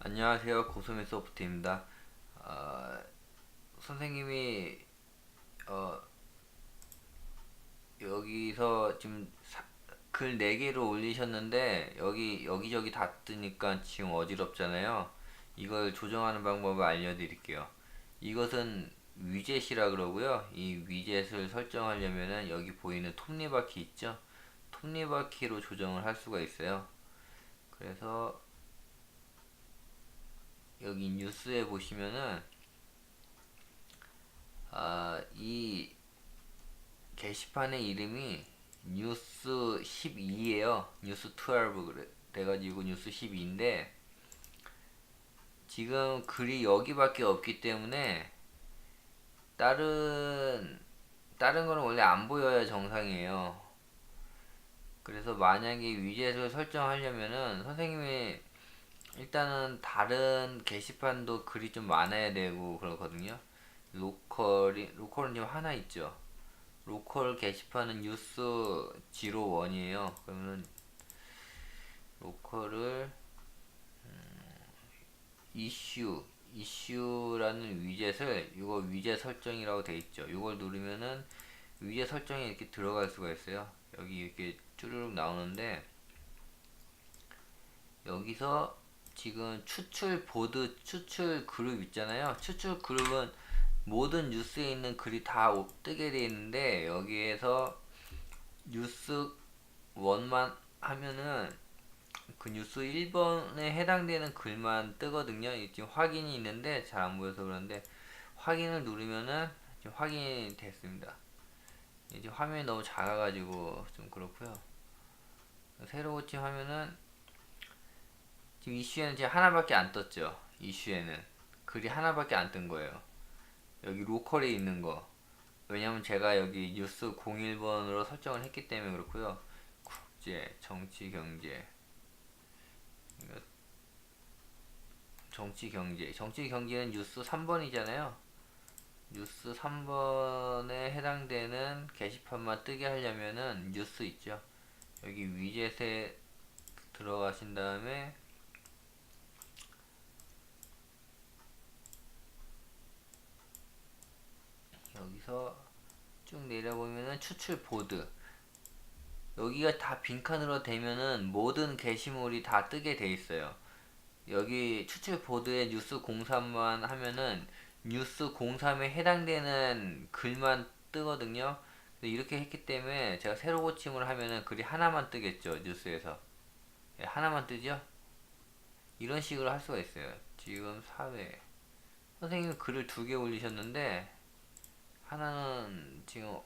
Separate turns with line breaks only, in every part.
안녕하세요. 고소미 소프트입니다. 어, 선생님이 어, 여기서 지금 사- 글 4개를 올리셨는데 여기 여기저기 다 뜨니까 지금 어지럽잖아요. 이걸 조정하는 방법을 알려드릴게요. 이것은 위젯이라 그러고요. 이 위젯을 설정하려면은 여기 보이는 톱니바퀴 있죠? 톱니바퀴로 조정을 할 수가 있어요. 그래서 여기 뉴스에 보시면은 아, 이 게시판의 이름이 뉴스 12예요. 뉴스 12 그래 돼가지고 뉴스 12인데 지금 글이 여기밖에 없기 때문에 다른 다른 거는 원래 안 보여야 정상이에요. 그래서 만약에 위젯을 설정하려면은 선생님이 일단은 다른 게시판도 글이 좀 많아야 되고 그러거든요. 로컬이 로컬은 지금 하나 있죠. 로컬 게시판은 뉴스 01이에요. 그러면 로컬을 음, 이슈 이슈라는 위젯을 이거 위젯 설정이라고 돼 있죠. 이걸 누르면은 위젯 설정이 이렇게 들어갈 수가 있어요. 여기 이렇게 쭈르륵 나오는데 여기서 지금 추출 보드 추출 그룹 있잖아요. 추출 그룹은 모든 뉴스에 있는 글이 다 오- 뜨게 돼 있는데 여기에서 뉴스 원만 하면은 그 뉴스 1번에 해당되는 글만 뜨거든요. 이 지금 확인이 있는데 잘 안 보여서 그런데 확인을 누르면은 지금 확인이 됐습니다. 이제 화면이 너무 작아가지고 좀 그렇고요. 새로 고침 화면은 지금 이슈에는 지금 하나밖에 안 떴죠. 이슈에는 글이 하나밖에 안 뜬 거예요. 여기 로컬에 있는 거. 왜냐면 제가 여기 뉴스 01번으로 설정을 했기 때문에 그렇고요. 국제, 정치, 경제. 정치, 경제. 정치, 경제는 뉴스 3번이잖아요. 뉴스 3번에 해당되는 게시판만 뜨게 하려면은 뉴스 있죠. 여기 위젯에 들어가신 다음에 여기서 쭉 내려보면은 추출 보드 여기가 다 빈칸으로 되면은 모든 게시물이 다 뜨게 돼 있어요. 여기 추출 보드에 뉴스 03만 하면은 뉴스 03에 해당되는 글만 뜨거든요. 이렇게 했기 때문에 제가 새로 고침을 하면은 글이 하나만 뜨겠죠. 뉴스에서. 예, 하나만 뜨죠? 이런 식으로 할 수가 있어요. 지금 사회. 선생님 글을 두 개 올리셨는데 하나는 지금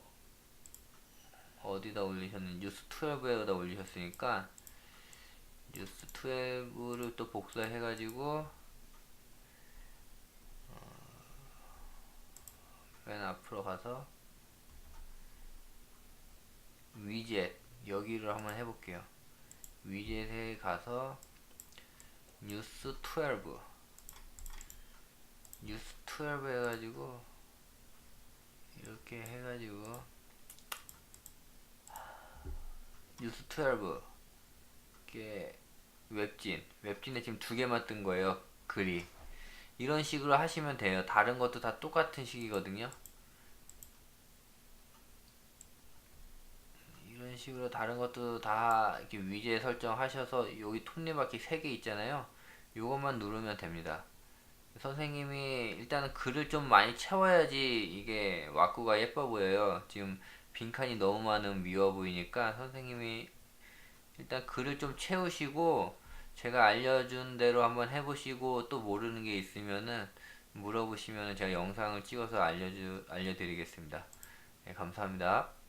어디다 올리셨는지 뉴스 12에다 올리셨으니까 뉴스 12를 또 복사해 가지고 어, 맨 앞으로 가서 위젯 여기를 한번 해볼게요. 위젯에 가서 뉴스 12 뉴스 12 해가지고 해가지고 뉴스 12 이게 웹진. 웹진에 지금 두 개만 뜬 거예요 글이. 이런 식으로 하시면 돼요. 다른 것도 다 똑같은 식이거든요. 이런 식으로 다른 것도 다 이렇게 위젯 설정하셔서 여기 톱니바퀴 3개 있잖아요. 요것만 누르면 됩니다 선생님이 일단은 글을 좀 많이 채워야지 이게 왁구가 예뻐 보여요. 지금 빈칸이 너무 많으면 미워 보이니까 선생님이 일단 글을 좀 채우시고 제가 알려준 대로 한번 해보시고 또 모르는 게 있으면은 물어보시면은 제가 영상을 찍어서 알려주 알려드리겠습니다. 네, 감사합니다.